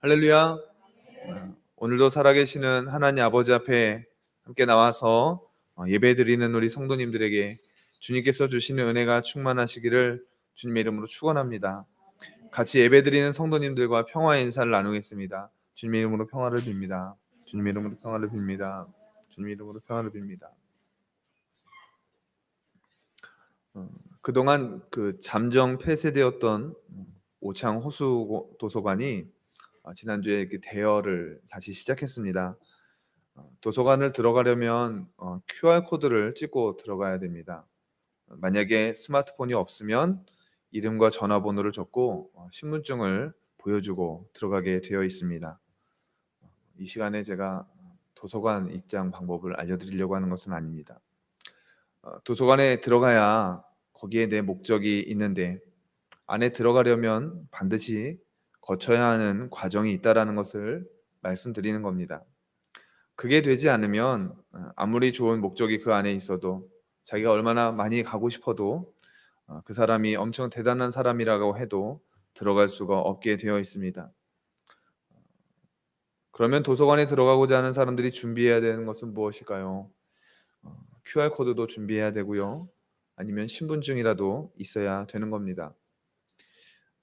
할렐루야. 오늘도 살아계시는 하나님 아버지 앞에 함께 나와서 어, 예배드리는 우리 성도님들에게 주님께서 주시는 은혜가 충만하시기를 주님의 이름으로 축원합니다. 같이 예배드리는 성도님들과 평화의 인사를 나누겠습니다. 주님의 이름으로 평화를 빕니다. 주님의 이름으로 평화를 빕니다. 주님의 이름으로 평화를 빕니다. 어, 그동안 그 잠정 폐쇄되었던 오창 호수 도서관이 어, 지난주에 그 대여를 다시 시작했습니다. 어, 도서관을 들어가려면 어, QR 코드를 찍고 들어가야 됩니다. 만약에 스마트폰이 없으면 이름과 전화번호를 적고 신분증을 보여주고 들어가게 되어 있습니다. 이 시간에 제가 도서관 입장 방법을 알려드리려고 하는 것은 아닙니다. 도서관에 들어가야 거기에 내 목적이 있는데 안에 들어가려면 반드시 거쳐야 하는 과정이 있다라는 것을 말씀드리는 겁니다. 그게 되지 않으면 어, 아무리 좋은 목적이 그 안에 있어도 자기가 얼마나 많이 가고 싶어도 어, 그 사람이 엄청 대단한 사람이라고 해도 들어갈 수가 없게 되어 있습니다. 그러면 도서관에 들어가고자 하는 사람들이 준비해야 되는 것은 무엇일까요? QR 어, 코드도 준비해야 되고요. 아니면 신분증이라도 있어야 되는 겁니다.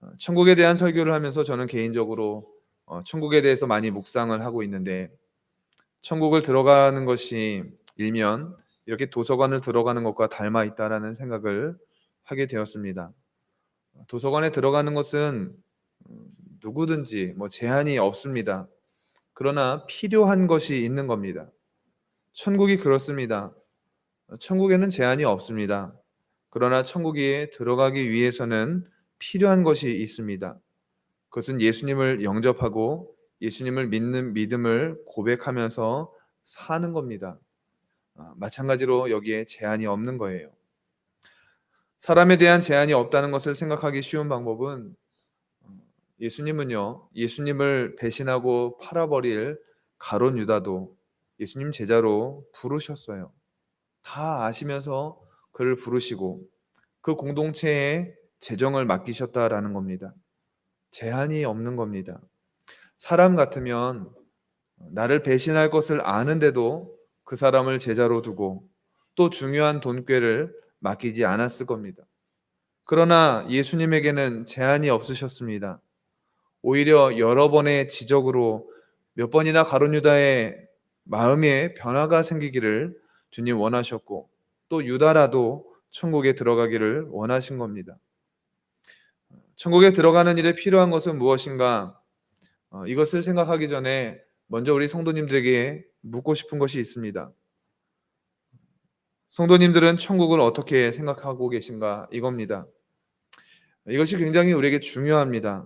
어, 천국에 대한 설교를 하면서 저는 개인적으로 어, 천국에 대해서 많이 묵상을 하고 있는데 천국을 들어가는 것이 일면 이렇게 도서관을 들어가는 것과 닮아 있다라는 생각을 하게 되었습니다. 도서관에 들어가는 것은 음, 누구든지 뭐 제한이 없습니다. 그러나 필요한 것이 있는 겁니다. 천국이 그렇습니다. 천국에는 제한이 없습니다. 그러나 천국에 들어가기 위해서는 필요한 것이 있습니다. 그것은 예수님을 영접하고 예수님을 믿는 믿음을 고백하면서 사는 겁니다. 아, 마찬가지로 여기에 제한이 없는 거예요. 사람에 대한 제한이 없다는 것을 생각하기 쉬운 방법은 어, 예수님은요, 예수님을 배신하고 팔아버릴 가론 유다도 예수님 제자로 부르셨어요. 다 아시면서 그를 부르시고 그 공동체에 재정을 맡기셨다라는 겁니다. 제한이 없는 겁니다. 사람 같으면 나를 배신할 것을 아는데도 그 사람을 제자로 두고 또 중요한 돈꾀를 맡기지 않았을 겁니다. 그러나 예수님에게는 제한이 없으셨습니다. 오히려 여러 번의 지적으로 몇 번이나 가론 유다의 마음에 변화가 생기기를 주님 원하셨고 또 유다라도 천국에 들어가기를 원하신 겁니다. 천국에 들어가는 일에 필요한 것은 무엇인가? 어, 이것을 생각하기 전에 먼저 우리 성도님들에게 묻고 싶은 것이 있습니다. 성도님들은 천국을 어떻게 생각하고 계신가? 이겁니다. 이것이 굉장히 우리에게 중요합니다.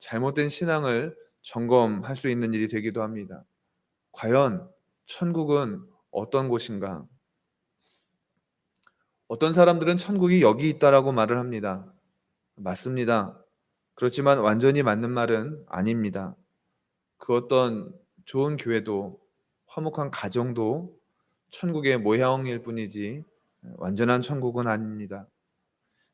잘못된 신앙을 점검할 수 있는 일이 되기도 합니다. 과연 천국은 어떤 곳인가? 어떤 사람들은 천국이 여기 있다라고 말을 합니다. 맞습니다. 그렇지만 완전히 맞는 말은 아닙니다. 그 어떤 좋은 교회도 화목한 가정도 천국의 모형일 뿐이지 완전한 천국은 아닙니다.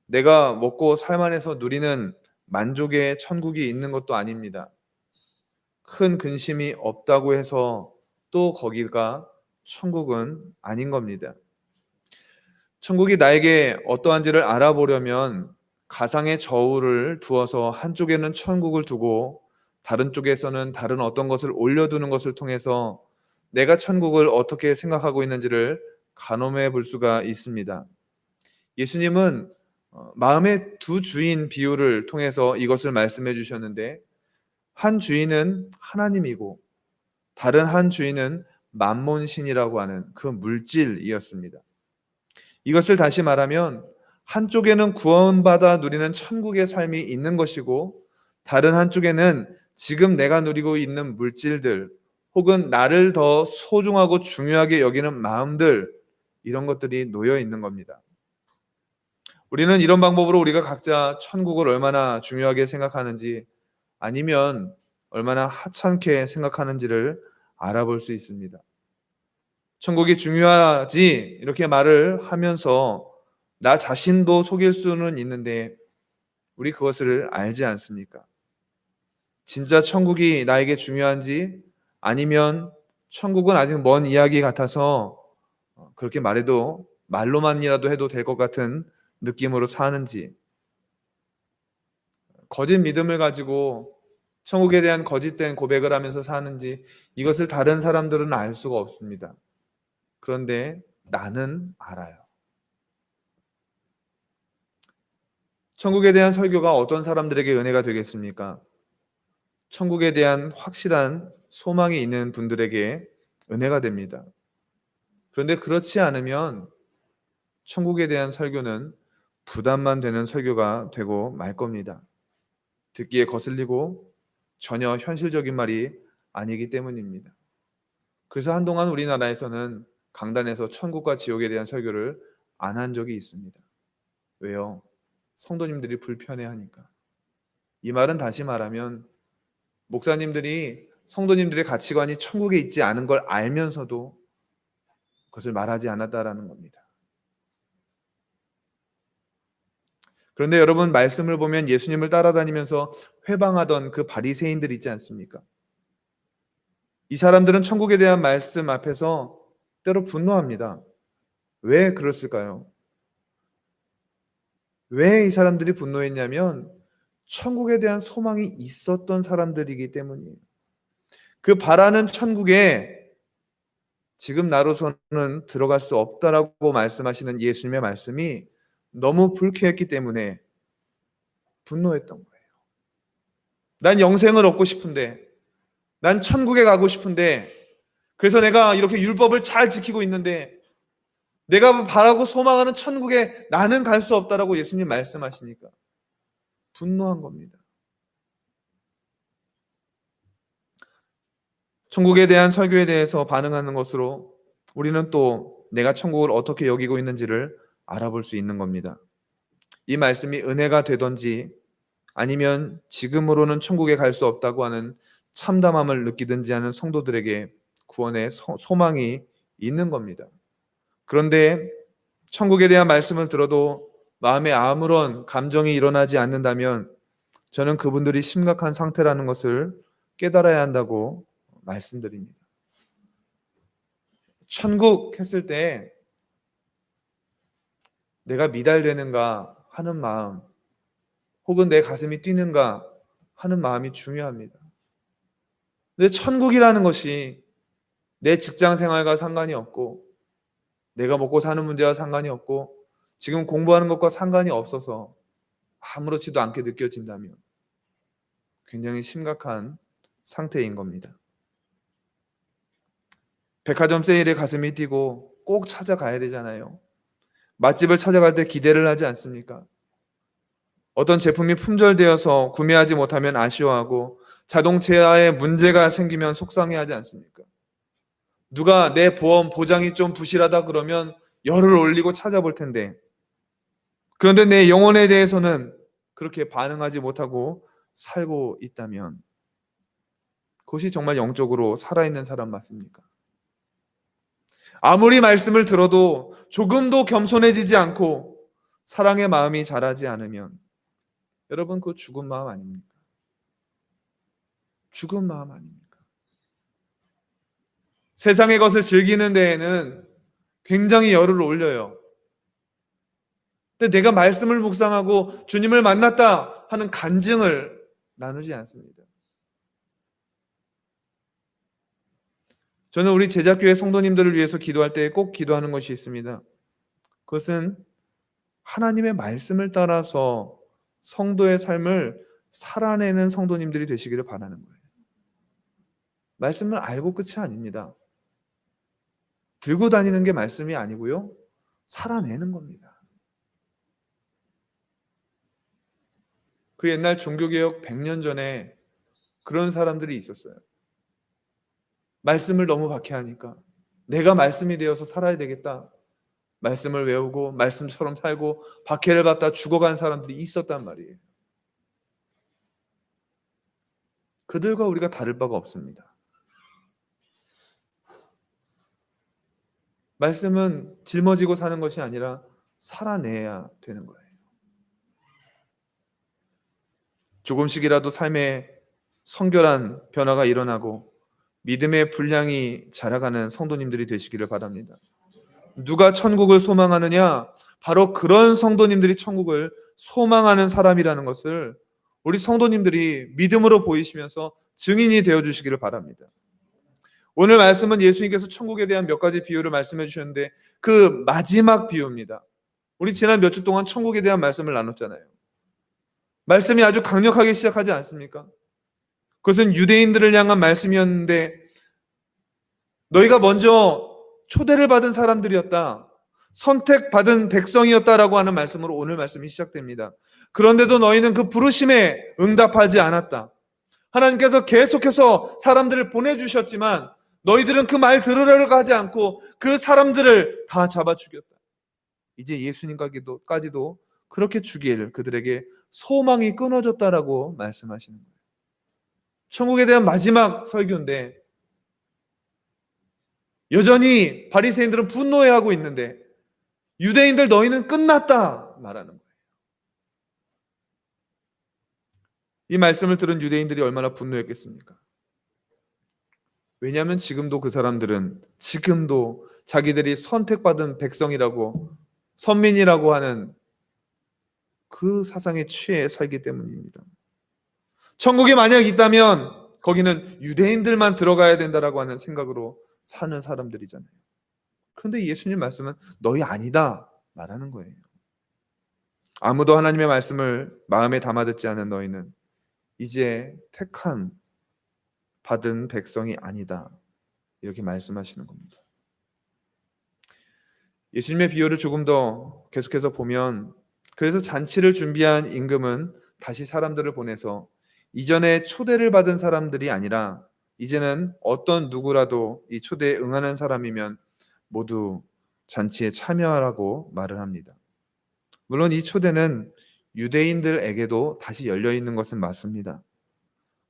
내가 먹고 살만해서 누리는 만족의 천국이 있는 것도 아닙니다. 큰 근심이 없다고 해서 또 거기가 천국은 아닌 겁니다. 천국이 나에게 어떠한지를 알아보려면 가상의 저울을 두어서 한쪽에는 천국을 두고 다른 쪽에서는 다른 어떤 것을 올려두는 것을 통해서 내가 천국을 어떻게 생각하고 있는지를 가늠해 볼 수가 있습니다. 예수님은 어, 마음의 두 주인 비유를 통해서 이것을 말씀해 주셨는데 한 주인은 하나님이고 다른 한 주인은 만몬신이라고 하는 그 물질이었습니다. 이것을 다시 말하면 한쪽에는 구원받아 누리는 천국의 삶이 있는 것이고 다른 한쪽에는 지금 내가 누리고 있는 물질들 혹은 나를 더 소중하고 중요하게 여기는 마음들 이런 것들이 놓여 있는 겁니다. 우리는 이런 방법으로 우리가 각자 천국을 얼마나 중요하게 생각하는지 아니면 얼마나 하찮게 생각하는지를 알아볼 수 있습니다. 천국이 중요하지 이렇게 말을 하면서 나 자신도 속일 수는 있는데 우리 그것을 알지 않습니까? 진짜 천국이 나에게 중요한지 아니면 천국은 아직 먼 이야기 같아서 그렇게 말해도 말로만이라도 해도 될 것 같은 느낌으로 사는지 거짓 믿음을 가지고 천국에 대한 거짓된 고백을 하면서 사는지 이것을 다른 사람들은 알 수가 없습니다. 그런데 나는 알아요. 천국에 대한 설교가 어떤 사람들에게 은혜가 되겠습니까? 천국에 대한 확실한 소망이 있는 분들에게 은혜가 됩니다. 그런데 그렇지 않으면 천국에 대한 설교는 부담만 되는 설교가 되고 말 겁니다. 듣기에 거슬리고 전혀 현실적인 말이 아니기 때문입니다. 그래서 한동안 우리나라에서는 강단에서 천국과 지옥에 대한 설교를 안 한 적이 있습니다. 왜요? 성도님들이 불편해하니까. 이 말은 다시 말하면 목사님들이 성도님들의 가치관이 천국에 있지 않은 걸 알면서도 그것을 말하지 않았다라는 겁니다. 그런데 여러분 말씀을 보면 예수님을 따라다니면서 회방하던 그 바리새인들 있지 않습니까? 이 사람들은 천국에 대한 말씀 앞에서 때로 분노합니다. 왜 그랬을까요? 왜 이 사람들이 분노했냐면 천국에 대한 소망이 있었던 사람들이기 때문이에요. 그 바라는 천국에 지금 나로서는 들어갈 수 없다라고 말씀하시는 예수님의 말씀이 너무 불쾌했기 때문에 분노했던 거예요. 난 영생을 얻고 싶은데, 난 천국에 가고 싶은데, 그래서 내가 이렇게 율법을 잘 지키고 있는데, 내가 바라고 소망하는 천국에 나는 갈 수 없다라고 예수님 말씀하시니까 분노한 겁니다. 천국에 대한 설교에 대해서 반응하는 것으로 우리는 또 내가 천국을 어떻게 여기고 있는지를 알아볼 수 있는 겁니다. 이 말씀이 은혜가 되던지 아니면 지금으로는 천국에 갈 수 없다고 하는 참담함을 느끼든지 하는 성도들에게 구원의 소망이 있는 겁니다. 그런데 천국에 대한 말씀을 들어도 마음에 아무런 감정이 일어나지 않는다면 저는 그분들이 심각한 상태라는 것을 깨달아야 한다고 말씀드립니다. 천국 했을 때 내가 미달되는가 하는 마음, 혹은 내 가슴이 뛰는가 하는 마음이 중요합니다. 근데 천국이라는 것이 내 직장 생활과 상관이 없고, 내가 먹고 사는 문제와 상관이 없고, 지금 공부하는 것과 상관이 없어서 아무렇지도 않게 느껴진다면 굉장히 심각한 상태인 겁니다. 백화점 세일에 가슴이 뛰고 꼭 찾아가야 되잖아요. 맛집을 찾아갈 때 기대를 하지 않습니까? 어떤 제품이 품절되어서 구매하지 못하면 아쉬워하고 자동차에 문제가 생기면 속상해하지 않습니까? 누가 내 보험 보장이 좀 부실하다 그러면 열을 올리고 찾아볼 텐데 그런데 내 영혼에 대해서는 그렇게 반응하지 못하고 살고 있다면 그것이 정말 영적으로 살아있는 사람 맞습니까? 아무리 말씀을 들어도 조금도 겸손해지지 않고 사랑의 마음이 자라지 않으면 여러분 그 죽은 마음 아닙니까? 죽은 마음 아닙니까? 세상의 것을 즐기는 데에는 굉장히 열을 올려요. 근데 내가 말씀을 묵상하고 주님을 만났다 하는 간증을 나누지 않습니다. 저는 우리 제작교회 성도님들을 위해서 기도할 때 꼭 기도하는 것이 있습니다. 그것은 하나님의 말씀을 따라서 성도의 삶을 살아내는 성도님들이 되시기를 바라는 거예요. 말씀을 알고 끝이 아닙니다. 들고 다니는 게 말씀이 아니고요. 살아내는 겁니다. 그 옛날 종교개혁 100년 전에 그런 사람들이 있었어요. 말씀을 너무 박해하니까 내가 말씀이 되어서 살아야 되겠다. 말씀을 외우고 말씀처럼 살고 박해를 받다 죽어간 사람들이 있었단 말이에요. 그들과 우리가 다를 바가 없습니다. 말씀은 짊어지고 사는 것이 아니라 살아내야 되는 거예요. 조금씩이라도 삶에 성결한 변화가 일어나고 믿음의 분량이 자라가는 성도님들이 되시기를 바랍니다. 누가 천국을 소망하느냐? 바로 그런 성도님들이 천국을 소망하는 사람이라는 것을 우리 성도님들이 믿음으로 보이시면서 증인이 되어 주시기를 바랍니다. 오늘 말씀은 예수님께서 천국에 대한 몇 가지 비유를 말씀해 주셨는데 그 마지막 비유입니다. 우리 지난 몇 주 동안 천국에 대한 말씀을 나눴잖아요. 말씀이 아주 강력하게 시작하지 않습니까? 그것은 유대인들을 향한 말씀이었는데 너희가 먼저 초대를 받은 사람들이었다. 선택받은 백성이었다라고 하는 말씀으로 오늘 말씀이 시작됩니다. 그런데도 너희는 그 부르심에 응답하지 않았다. 하나님께서 계속해서 사람들을 보내주셨지만 너희들은 그 말 들으려고 하지 않고 그 사람들을 다 잡아 죽였다. 이제 예수님까지도 그렇게 죽일 그들에게 소망이 끊어졌다라고 말씀하시는 거예요. 천국에 대한 마지막 설교인데 여전히 바리새인들은 분노해하고 있는데 유대인들 너희는 끝났다 말하는 거예요. 이 말씀을 들은 유대인들이 얼마나 분노했겠습니까? 왜냐하면 지금도 그 사람들은 지금도 자기들이 선택받은 백성이라고 선민이라고 하는 그 사상에 취해 살기 때문입니다. 천국이 만약 있다면 거기는 유대인들만 들어가야 된다라고 하는 생각으로 사는 사람들이잖아요. 그런데 예수님 말씀은 너희 아니다 말하는 거예요. 아무도 하나님의 말씀을 마음에 담아 듣지 않은 너희는 이제 택한 받은 백성이 아니다. 이렇게 말씀하시는 겁니다. 예수님의 비유를 조금 더 계속해서 보면 그래서 잔치를 준비한 임금은 다시 사람들을 보내서 이전에 초대를 받은 사람들이 아니라 이제는 어떤 누구라도 이 초대에 응하는 사람이면 모두 잔치에 참여하라고 말을 합니다. 물론 이 초대는 유대인들에게도 다시 열려 있는 것은 맞습니다.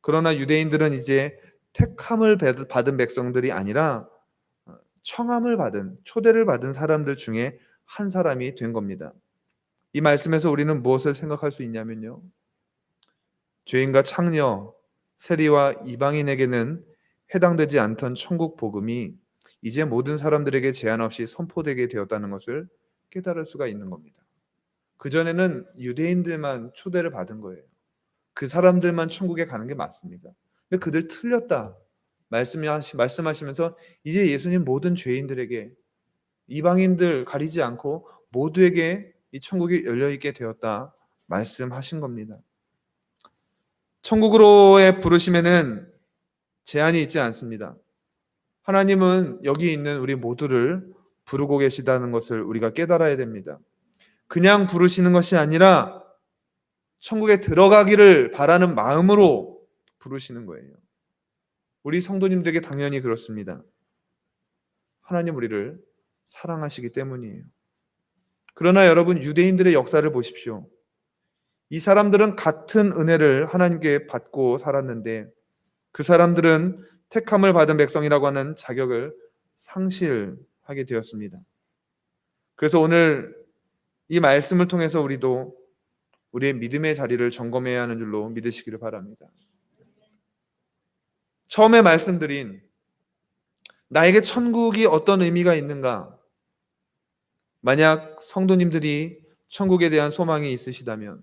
그러나 유대인들은 이제 택함을 받은 백성들이 아니라 청함을 받은 초대를 받은 사람들 중에 한 사람이 된 겁니다. 이 말씀에서 우리는 무엇을 생각할 수 있냐면요. 죄인과 창녀, 세리와 이방인에게는 해당되지 않던 천국 복음이 이제 모든 사람들에게 제한 없이 선포되게 되었다는 것을 깨달을 수가 있는 겁니다. 그전에는 유대인들만 초대를 받은 거예요. 그 사람들만 천국에 가는 게 맞습니다. 근데 그들 틀렸다. 말씀하시, 말씀하시면서 이제 예수님 모든 죄인들에게 이방인들 가리지 않고 모두에게 이 천국이 열려 있게 되었다. 말씀하신 겁니다. 천국으로의 부르심에는 제한이 있지 않습니다. 하나님은 여기 있는 우리 모두를 부르고 계시다는 것을 우리가 깨달아야 됩니다. 그냥 부르시는 것이 아니라 천국에 들어가기를 바라는 마음으로 부르시는 거예요. 우리 성도님들에게 당연히 그렇습니다. 하나님 우리를 사랑하시기 때문이에요. 그러나 여러분 유대인들의 역사를 보십시오. 이 사람들은 같은 은혜를 하나님께 받고 살았는데 그 사람들은 택함을 받은 백성이라고 하는 자격을 상실하게 되었습니다. 그래서 오늘 이 말씀을 통해서 우리도 우리의 믿음의 자리를 점검해야 하는 줄로 믿으시기를 바랍니다. 처음에 말씀드린 나에게 천국이 어떤 의미가 있는가? 만약 성도님들이 천국에 대한 소망이 있으시다면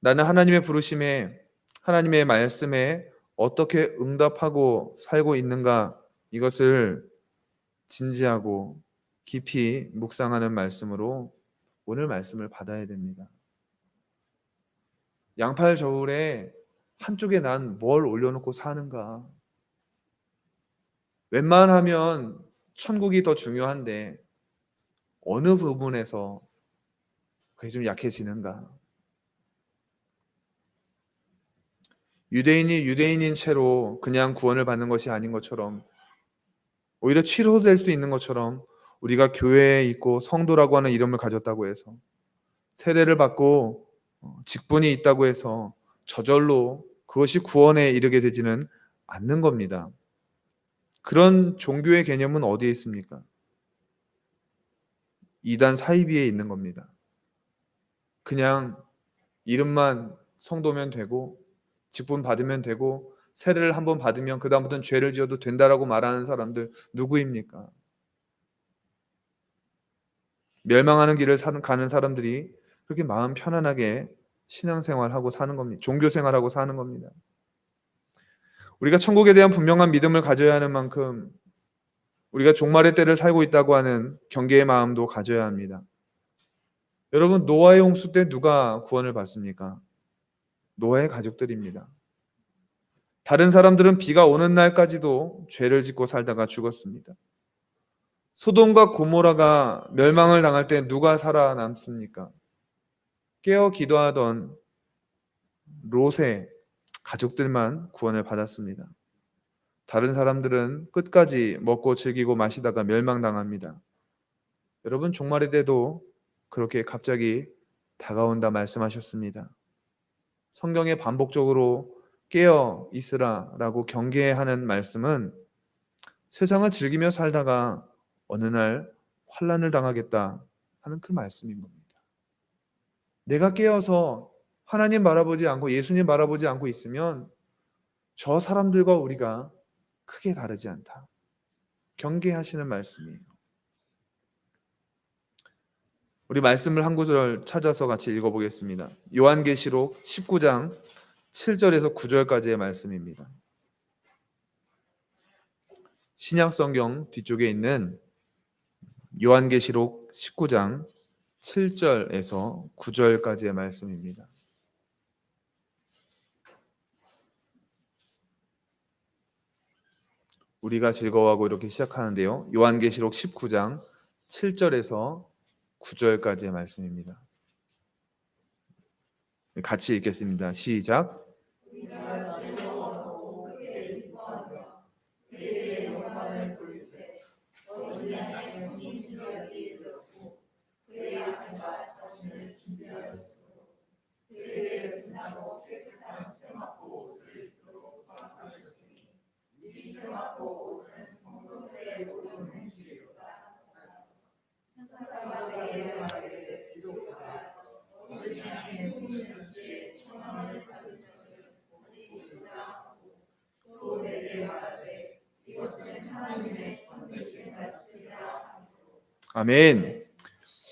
나는 하나님의 부르심에 하나님의 말씀에 어떻게 응답하고 살고 있는가 이것을 진지하고 깊이 묵상하는 말씀으로 오늘 말씀을 받아야 됩니다. 양팔 저울에 한쪽에 난 뭘 올려놓고 사는가? 웬만하면 천국이 더 중요한데 어느 부분에서 그게 좀 약해지는가? 유대인이 유대인인 채로 그냥 구원을 받는 것이 아닌 것처럼 오히려 치료될 수 있는 것처럼 우리가 교회에 있고 성도라고 하는 이름을 가졌다고 해서 세례를 받고 어, 직분이 있다고 해서 저절로 그것이 구원에 이르게 되지는 않는 겁니다. 그런 종교의 개념은 어디에 있습니까? 이단 사이비에 있는 겁니다. 그냥 이름만 성도면 되고 직분 받으면 되고 세례를 한번 받으면 그다음부터는 죄를 지어도 된다라고 말하는 사람들 누구입니까? 멸망하는 길을 가는 사람들이 그렇게 마음 편안하게 신앙생활하고 사는 겁니다. 종교 생활하고 사는 겁니다. 우리가 천국에 대한 분명한 믿음을 가져야 하는 만큼 우리가 종말의 때를 살고 있다고 하는 경계의 마음도 가져야 합니다. 여러분 노아의 홍수 때 누가 구원을 받습니까? 노아의 가족들입니다. 다른 사람들은 비가 오는 날까지도 죄를 짓고 살다가 죽었습니다. 소돔과 고모라가 멸망을 당할 때 누가 살아남습니까? 깨어 기도하던 롯의 가족들만 구원을 받았습니다. 다른 사람들은 끝까지 먹고 즐기고 마시다가 멸망당합니다. 여러분 종말의 때도 그렇게 갑자기 다가온다 말씀하셨습니다. 성경에 반복적으로 깨어 있으라라고 경계하는 말씀은 세상을 즐기며 살다가 어느 날 환란을 당하겠다 하는 그 말씀인 겁니다. 내가 깨어서 하나님 바라보지 않고 예수님 바라보지 않고 있으면 저 사람들과 우리가 크게 다르지 않다. 경계하시는 말씀이에요. 우리 말씀을 한 구절 찾아서 같이 읽어보겠습니다. 요한계시록 19장 7절에서 9절까지의 말씀입니다. 신약성경 뒤쪽에 있는 요한계시록 19장 7절에서 9절까지의 말씀입니다. 우리가 즐거워하고 이렇게 시작하는데요. 요한계시록 19장 7절에서 9절까지의 말씀입니다. 같이 읽겠습니다. 시작. 아멘.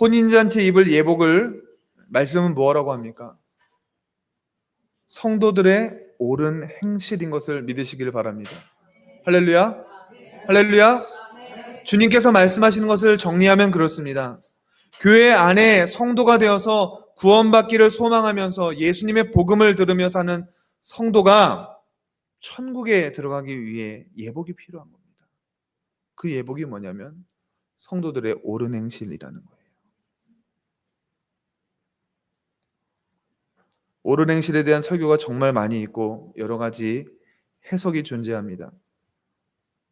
혼인잔치 입을 예복을 말씀은 뭐라고 합니까? 성도들의 옳은 행실인 것을 믿으시기를 바랍니다. 할렐루야. 할렐루야. 주님께서 말씀하시는 것을 정리하면 그렇습니다. 교회 안에 성도가 되어서 구원받기를 소망하면서 예수님의 복음을 들으며 사는 성도가 천국에 들어가기 위해 예복이 필요한 겁니다. 그 예복이 뭐냐면 성도들의 옳은 행실이라는 거예요. 옳은 행실에 대한 설교가 정말 많이 있고 여러 가지 해석이 존재합니다.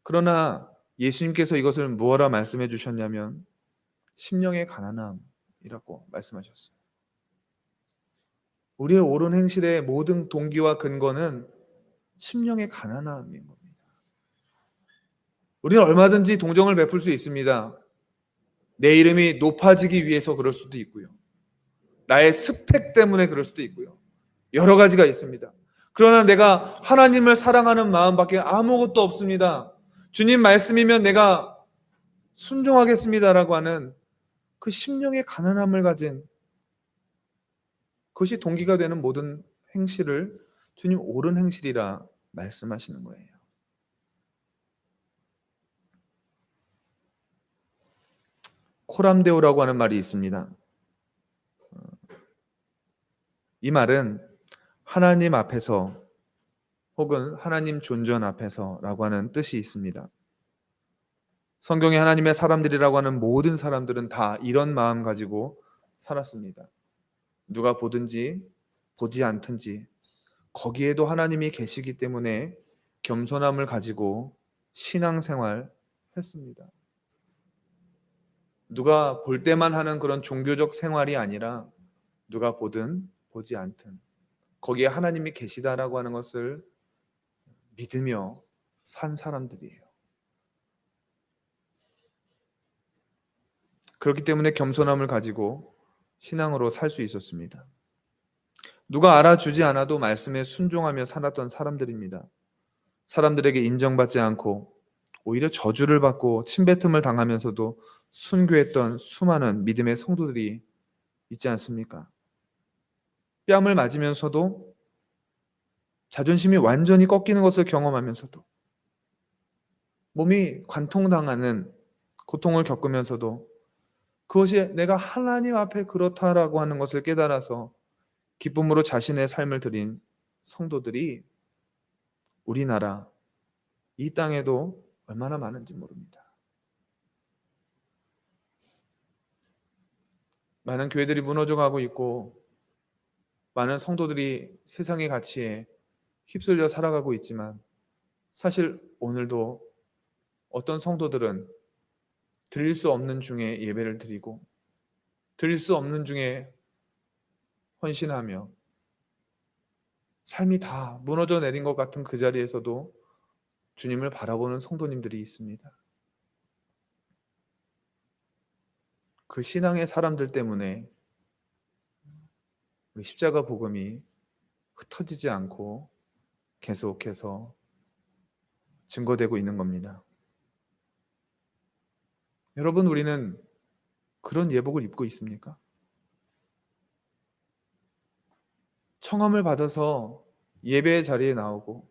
그러나 예수님께서 이것을 무엇라 말씀해 주셨냐면 심령의 가난함이라고 말씀하셨어요. 우리의 옳은 행실의 모든 동기와 근거는 심령의 가난함인 겁니다. 우리는 얼마든지 동정을 베풀 수 있습니다. 내 이름이 높아지기 위해서 그럴 수도 있고요. 나의 스펙 때문에 그럴 수도 있고요. 여러 가지가 있습니다. 그러나 내가 하나님을 사랑하는 마음밖에 아무것도 없습니다. 주님 말씀이면 내가 순종하겠습니다라고 하는 그 심령의 가난함을 가진 그것이 동기가 되는 모든 행실을 주님 옳은 행실이라 말씀하시는 거예요. 코람데오라고 하는 말이 있습니다. 이 말은 하나님 앞에서 혹은 하나님 존전 앞에서라고 하는 뜻이 있습니다. 성경에 하나님의 사람들이라고 하는 모든 사람들은 다 이런 마음 가지고 살았습니다. 누가 보든지 보지 않든지 거기에도 하나님이 계시기 때문에 겸손함을 가지고 신앙생활 했습니다. 누가 볼 때만 하는 그런 종교적 생활이 아니라 누가 보든 보지 않든 거기에 하나님이 계시다라고 하는 것을 믿으며 산 사람들이에요. 그렇기 때문에 겸손함을 가지고 신앙으로 살 수 있었습니다. 누가 알아주지 않아도 말씀에 순종하며 살았던 사람들입니다. 사람들에게 인정받지 않고 오히려 저주를 받고 침뱉음을 당하면서도 순교했던 수많은 믿음의 성도들이 있지 않습니까? 뺨을 맞으면서도 자존심이 완전히 꺾이는 것을 경험하면서도 몸이 관통당하는 고통을 겪으면서도 그것이 내가 하나님 앞에 그렇다라고 하는 것을 깨달아서 기쁨으로 자신의 삶을 드린 성도들이 우리나라 이 땅에도 얼마나 많은지 모릅니다. 많은 교회들이 무너져 가고 있고 많은 성도들이 세상의 가치에 휩쓸려 살아가고 있지만 사실 오늘도 어떤 성도들은 드릴 수 없는 중에 예배를 드리고 드릴 수 없는 중에 헌신하며 삶이 다 무너져 내린 것 같은 그 자리에서도 주님을 바라보는 성도님들이 있습니다. 그 신앙의 사람들 때문에 우리 십자가 복음이 흩어지지 않고 계속해서 증거되고 있는 겁니다. 여러분, 우리는 그런 예복을 입고 있습니까? 청함을 받아서 예배의 자리에 나오고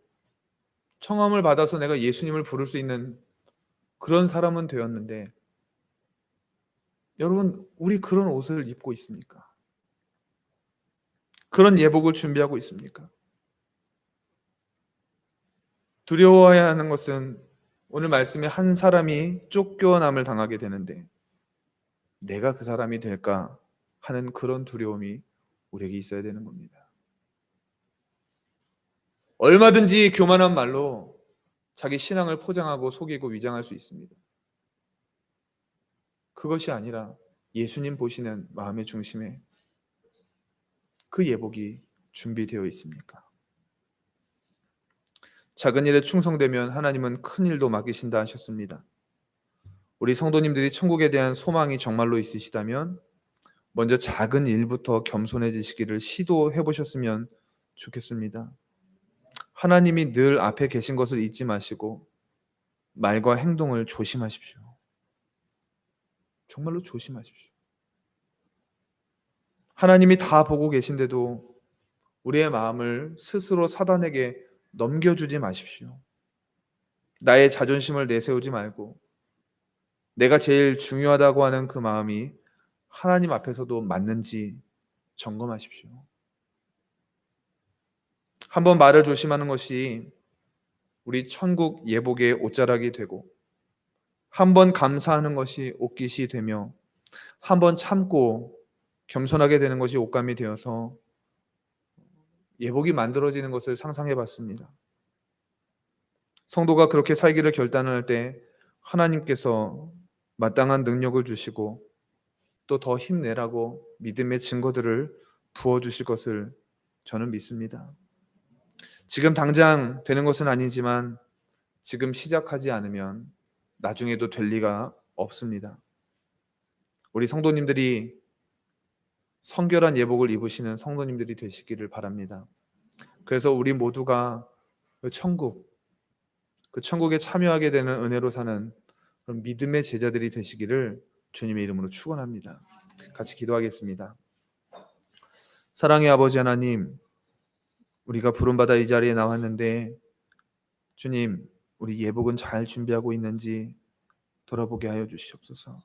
청함을 받아서 내가 예수님을 부를 수 있는 그런 사람은 되었는데 여러분 우리 그런 옷을 입고 있습니까? 그런 예복을 준비하고 있습니까? 두려워해야 하는 것은 오늘 말씀에 한 사람이 쫓겨남을 당하게 되는데 내가 그 사람이 될까 하는 그런 두려움이 우리에게 있어야 되는 겁니다. 얼마든지 교만한 말로 자기 신앙을 포장하고 속이고 위장할 수 있습니다. 그것이 아니라 예수님 보시는 마음의 중심에 그 예복이 준비되어 있습니까? 작은 일에 충성되면 하나님은 큰 일도 맡기신다 하셨습니다. 우리 성도님들이 천국에 대한 소망이 정말로 있으시다면 먼저 작은 일부터 겸손해지시기를 시도해 보셨으면 좋겠습니다. 하나님이 늘 앞에 계신 것을 잊지 마시고 말과 행동을 조심하십시오. 정말로 조심하십시오. 하나님이 다 보고 계신데도 우리의 마음을 스스로 사단에게 넘겨주지 마십시오. 나의 자존심을 내세우지 말고 내가 제일 중요하다고 하는 그 마음이 하나님 앞에서도 맞는지 점검하십시오. 한번 말을 조심하는 것이 우리 천국 예복의 옷자락이 되고 한 번 감사하는 것이 옷깃이 되며 한 번 참고 겸손하게 되는 것이 옷감이 되어서 예복이 만들어지는 것을 상상해 봤습니다. 성도가 그렇게 살기를 결단할 때 하나님께서 마땅한 능력을 주시고 또 더 힘내라고 믿음의 증거들을 부어 주실 것을 저는 믿습니다. 지금 당장 되는 것은 아니지만 지금 시작하지 않으면 나중에도 될 리가 없습니다. 우리 성도님들이 성결한 예복을 입으시는 성도님들이 되시기를 바랍니다. 그래서 우리 모두가 그 천국, 그 천국에 참여하게 되는 은혜로 사는 그런 믿음의 제자들이 되시기를 주님의 이름으로 축원합니다. 같이 기도하겠습니다. 사랑의 아버지 하나님, 우리가 부름받아 이 자리에 나왔는데 주님, 우리 예복은 잘 준비하고 있는지 돌아보게 하여 주시옵소서.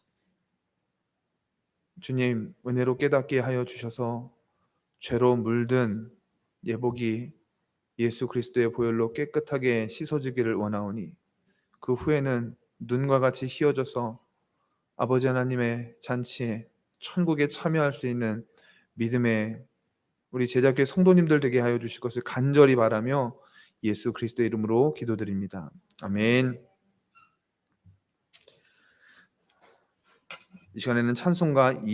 주님, 은혜로 깨닫게 하여 주셔서 죄로 물든 예복이 예수 그리스도의 보혈로 깨끗하게 씻어지기를 원하오니 그 후에는 눈과 같이 휘어져서 아버지 하나님의 잔치에 천국에 참여할 수 있는 믿음의 우리 제자교회 성도님들 되게 하여 주실 것을 간절히 바라며 예수 그리스도의 이름으로 기도드립니다. 아멘. 이 시간에는 찬송가